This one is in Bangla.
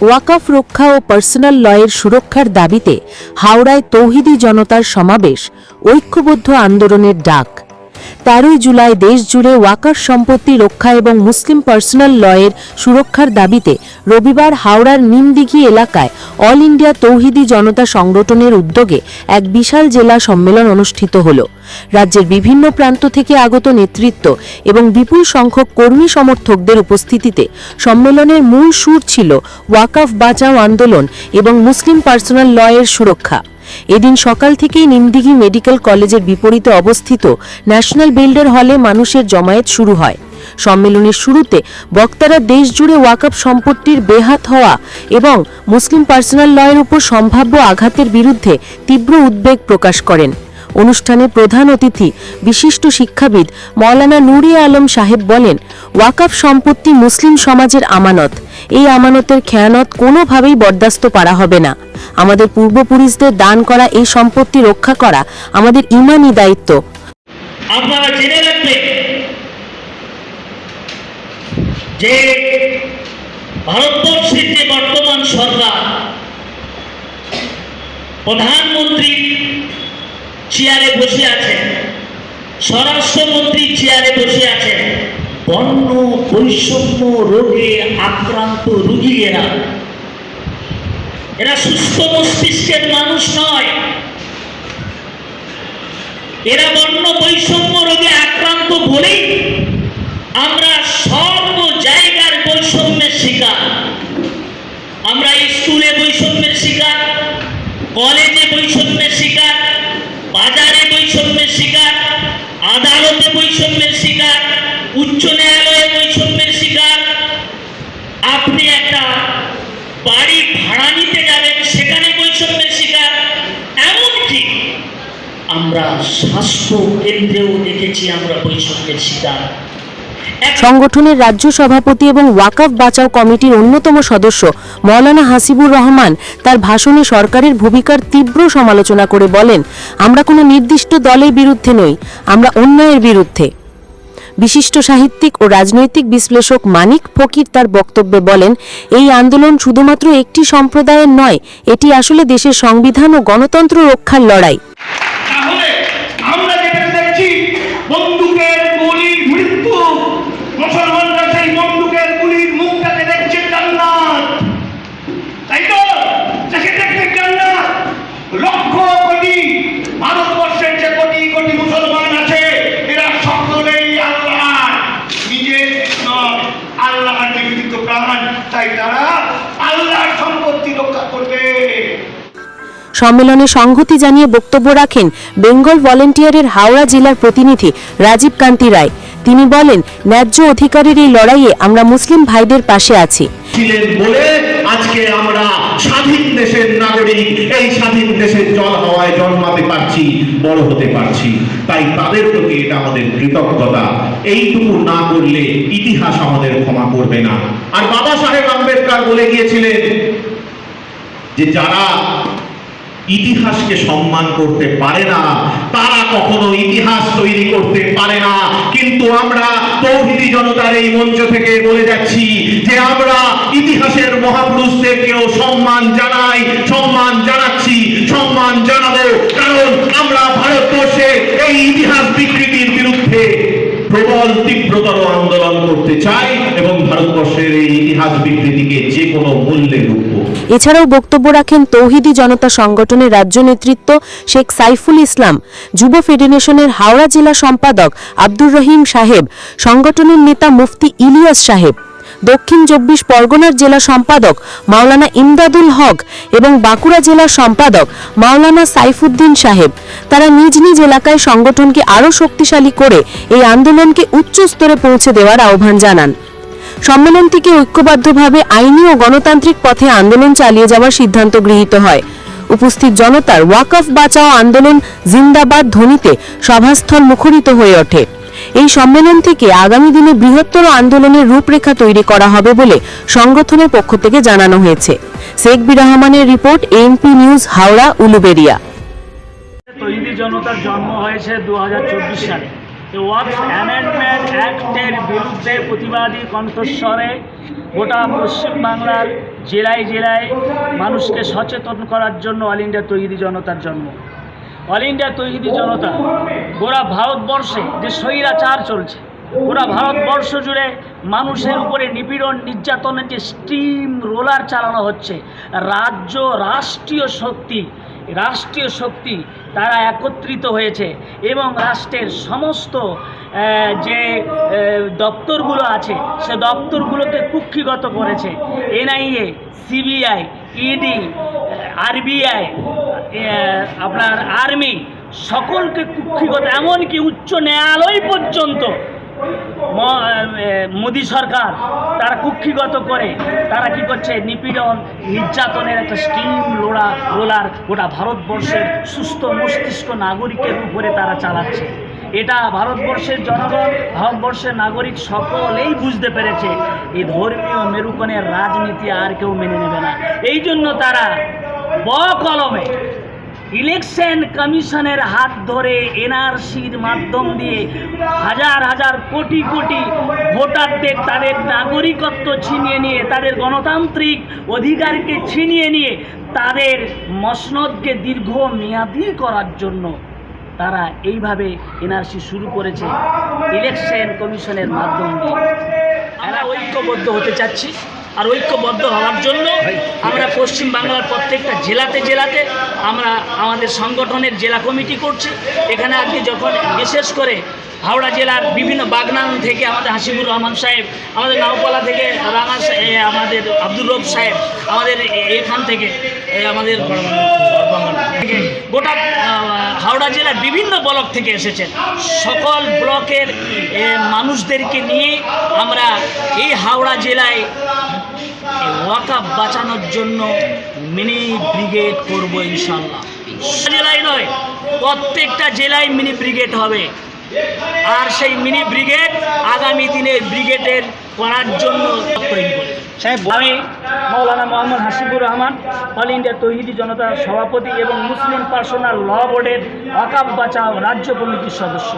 ওয়াকাফ রক্ষা ও পার্সোনাল লয়ের সুরক্ষার দাবিতে হাওড়ায় তৌহিদি জনতার সমাবেশ, ঐক্যবদ্ধ আন্দোলনের ডাক। তেরোই জুলাই দেশজুড়ে ওয়াকার সম্পত্তি রক্ষা এবং মুসলিম পার্সোনাল লয়ের সুরক্ষার দাবিতে রবিবার হাওড়ার নিমদিঘি এলাকায় অল ইন্ডিয়া তৌহিদি জনতা সংগঠনের উদ্যোগে এক বিশাল জেলা সম্মেলন অনুষ্ঠিত হল। রাজ্যের বিভিন্ন প্রান্ত থেকে আগত নেতৃত্ব এবং বিপুল সংখ্যক কর্মী সমর্থকদের উপস্থিতিতে সম্মেলনের মূল সুর ছিল ওয়াকাফ বাঁচাও আন্দোলন এবং মুসলিম পার্সোনাল লয়ের সুরক্ষা। এদিন সকাল থেকেই নিমদিঘি মেডিকেল কলেজের বিপরীতে অবস্থিত ন্যাশনাল বিল্ডার হলে মানুষের জমায়েত শুরু হয়। সম্মেলনের শুরুতে বক্তারা দেশ জুড়ে ওয়াকফ সম্পত্তির বেহাত হওয়া এবং মুসলিম পার্সোনাল লয়ের উপর সম্ভাব্য আঘাতের বিরুদ্ধে তীব্র উদ্বেগ প্রকাশ করেন। অনুষ্ঠানে প্রধান অতিথি বিশিষ্ট শিক্ষাবিদ মৌলানা নুরি আলম সাহেব বলেন ওয়াকফ সম্পত্তি মুসলিম সমাজের আমানত। এই আমানতের খেয়ানত কোনোভাবেই বরদাস্ত করা হবে না। আমাদের পূর্বপুরুষদের দান করা, এই সম্পত্তি রক্ষা করা আমাদের ইমানি দায়িত্ব। আপনারা জেনে রাখবেন যে ভারতবর্ষের যে বর্তমান সরকার, প্রধানমন্ত্রী চেয়ারে বসে আছেন, স্বরাষ্ট্রমন্ত্রী চেয়ারে বসে আছেন বর্ণ বৈষম্য রোগে আক্রান্ত রুগী এরা। এরা সুস্থ মস্তিষ্কের মানুষ নয়। এরা বর্ণ বৈষম্য রোগে আক্রান্ত বলেই আমরা বৈষম্যের শিকার। আমরা স্কুলে বৈষম্যের শিকার, কলেজে বৈষম্যের শিকার, বাজারে বৈষম্যের শিকার, আদালতে বৈষম্যের শিকার, উচ্চ ন্যায়ালয়ে বৈষম্যের শিকার। আপনি একটা বাড়ি ভাড়া নিতে যাবেন, সেখানে বৈষম্যের শিকার। এমনকি আমরা স্বাস্থ্য কেন্দ্রেও দেখেছি আমরা বৈষম্যের শিকার। সংগঠনের রাজ্য সভাপতি এবং ওয়াকফ বাঁচাও কমিটির অন্যতম সদস্য মৌলানা হাসিবুর রহমান তার ভাষণে সরকারের ভূমিকার তীব্র সমালোচনা করে বলেন, আমরা কোনো নির্দিষ্ট দলের বিরুদ্ধে নই, আমরা অন্যায়ের বিরুদ্ধে। বিশিষ্ট সাহিত্যিক ও রাজনৈতিক বিশ্লেষক মানিক ফকির তার বক্তব্যে বলেন, এই আন্দোলন শুধুমাত্র একটি সম্প্রদায়ের নয়, এটি আসলে দেশের সংবিধান ও গণতন্ত্র রক্ষার লড়াই তাহলে আমরা যেখানে দেখছি বন্দুকের গুলির মৃত্যু মুসলমানরা সেই বন্দুকের গুলির মুখটাকে দেখছে জান্নাত তাই তো যাকে দেখছে জান্নাত লক্ষ কোটি ভারতবর্ষের যে কোটি কোটি মুসলমান আছে এরা সকলেই আল্লাহ নিজের নয় আল্লাহর নিবেদিত প্রাণ তাই তারা আল্লাহর সম্পত্তি রক্ষা করবে সম্মেলনে সংহতি জানিয়ে বক্তব্য রাখেন বেঙ্গল ভলেন্টিয়ারের হাওড়া জেলার প্রতিনিধি রাজীব কান্তি রায়। তিনি বলেন, ন্যায্য অধিকারের এই লড়াইয়ে আমরা মুসলিম ভাইদের পাশে আছি। ছিলেন বলে আজকে আমরা স্বাধীন দেশের নাগরিক, এই স্বাধীন দেশের জল হাওয়ায় জন্মাতে পারছি, বড় হতে পারছি। তাই তাদের প্রতি এটা আমাদের কৃতজ্ঞতা। এইটুকু না করলে ইতিহাস আমাদের ক্ষমা করবে না। আর বাবা সাহেব আম্বেদকর বলে গিয়েছিলেন যে, যারা ইতিহাসকে সম্মান করতে পারে না। তারা কখনো ইতিহাস তৈরি করতে পারে না। কিন্তু আমরা তৌহিদি জনতার এই মঞ্চ থেকে বলে যাচ্ছি যে আমরা ইতিহাসের মহাপুরুষদেরকেও সম্মান জানাই, সম্মান জানাচ্ছি, সম্মান জানাব। কারণ আমরা ভারতবর্ষে এই ইতিহাস বিকৃতির বিরুদ্ধে প্রবল তীব্রতর আন্দোলন করতে চাই এবং ভারতবর্ষের এই ইতিহাস বিকৃতিকে যে কোনো মূল্যে রুখব। এছাড়াও বক্তব্য রাখেন তৌহিদি জনতা সংগঠনের রাজ্য নেতৃত্ব শেখ সাইফুল ইসলাম, যুব ফেডারেশনের হাওড়া জেলা সম্পাদক আব্দুর রহিম সাহেব, সংগঠনের নেতা মুফতি ইলিয়াস সাহেব। দক্ষিণ চব্বিশ পরগনার জেলা সম্পাদক মাওলানা ইমদাদুল হক এবং বাঁকুড়া জেলার সম্পাদক মাওলানা সাইফুদ্দিন সাহেব। তারা নিজ নিজ এলাকায় সংগঠনকে আরও শক্তিশালী করে এই আন্দোলনকে উচ্চ স্তরে পৌঁছে দেওয়ার আহ্বান জানান। সম্মেলনটিকে ঐক্যবদ্ধভাবে আইনি ও গণতান্ত্রিক পথে আন্দোলন চালিয়ে যাওয়ার সিদ্ধান্ত গৃহীত হয়। উপস্থিত জনতার ওয়াকফ বাঁচাও আন্দোলন জিন্দাবাদ ধ্বনিতে সভাস্থল মুখরিত হয়ে ওঠে। এই সম্মেলন থেকে আগামী দিনে বৃহত্তর আন্দোলনের রূপরেখা তৈরি করা হবে বলে সংগঠনের পক্ষ থেকে জানানো হয়েছে। শেখ বি রহমানের রিপোর্ট, এএনপি নিউজ, হাওড়া উলুবেরিয়া তৈরি জনতার জন্ম হয়েছে দুহাজার চব্বিশ সালে। ওয়াকফ অ্যামেন্ডমেন্ট অ্যাক্টের বিরুদ্ধে প্রতিবাদী কণ্ঠস্বরে গোটা পশ্চিমবাংলার জেলায় জেলায় মানুষকে সচেতন করার জন্য অল ইন্ডিয়া তৈরি জনতার জন্ম। অল ইন্ডিয়া তৈরি জনতা, গোড়া ভারতবর্ষে যে স্বৈরাচার চলছে গোটা ভারতবর্ষ জুড়ে মানুষের উপরে নিপীড়ন, নির্যাতনের যে স্টিম রোলার চালানো হচ্ছে, রাজ্য রাষ্ট্রীয় শক্তি রাষ্ট্রীয় শক্তি তারা একত্রিত হয়েছে এবং রাষ্ট্রের সমস্ত যে দপ্তরগুলো আছে, সে দপ্তরগুলোকে কুক্ষিগত করেছে। এনআইএ, সিবিআই, ইডি আরবিআই আপনার আর্মি সকলকে কুক্ষিগত, এমনকি উচ্চ ন্যায়ালয় পর্যন্ত মোদী সরকার তারা কুক্ষিগত করে, তারা কি করছে? নিপীড়ন, নির্যাতনের একটা স্টিম লোড়া রোলার গোটা ভারতবর্ষের সুস্থ মস্তিষ্ক নাগরিকের উপরে তারা চালাচ্ছে। এটা ভারতবর্ষের জনগণ, ভারতবর্ষের নাগরিক সকলেই বুঝতে পেরেছে, এই ধর্মীয় মেরুকণের রাজনীতি আর কেউ মেনে নেবে না। এই জন্য তারা ব কলমে ইলেকশন কমিশনের হাত ধরে এনআরসির মাধ্যম দিয়ে হাজার হাজার কোটি কোটি ভোটারদের, তাদের নাগরিকত্ব ছিনিয়ে নিয়ে, তাদের গণতান্ত্রিক অধিকারকে ছিনিয়ে নিয়ে, তাদের মসনদকে দীর্ঘ মেয়াদি করার জন্য তারা এইভাবে এনআরসি শুরু করেছে ইলেকশন কমিশনের মাধ্যম দিয়ে। আমরা ঐক্যবদ্ধ হতে চাচ্ছি। আর ঐক্যবদ্ধ হওয়ার জন্য আমরা পশ্চিম বাংলার প্রত্যেকটা জেলাতে জেলাতে আমরা আমাদের সংগঠনের জেলা কমিটি করছি। এখানে আজকে যখন বিশেষ করে হাওড়া জেলার বিভিন্ন বাগনান থেকে আমাদের হাসিবুর রহমান সাহেব আমাদের নাওপালা থেকে রানা আমাদের আব্দুর রব সাহেব আমাদের এখান থেকে আমাদের থেকে গোটা হাওড়া জেলার বিভিন্ন ব্লক থেকে এসেছেন। সকল ব্লকের মানুষদেরকে নিয়ে আমরা এই হাওড়া জেলায় ওয়াকাপ বাঁচানোর জন্য মিনি ব্রিগেড করব ইনশাল্লাহ জেলায় নয়, প্রত্যেকটা জেলায় মিনি ব্রিগেড হবে। আর সেই মিনি ব্রিগেড আগামী দিনে ব্রিগেডের করার জন্য তৈরি আমি মৌলানা মোহাম্মদ হাসিবুর রহমান, অল ইন্ডিয়া তহিদি জনতার সভাপতি এবং মুসলিম পার্সোনাল ল বোর্ডের ওয়াকাপ বাঁচাও রাজ্য কমিটির সদস্য।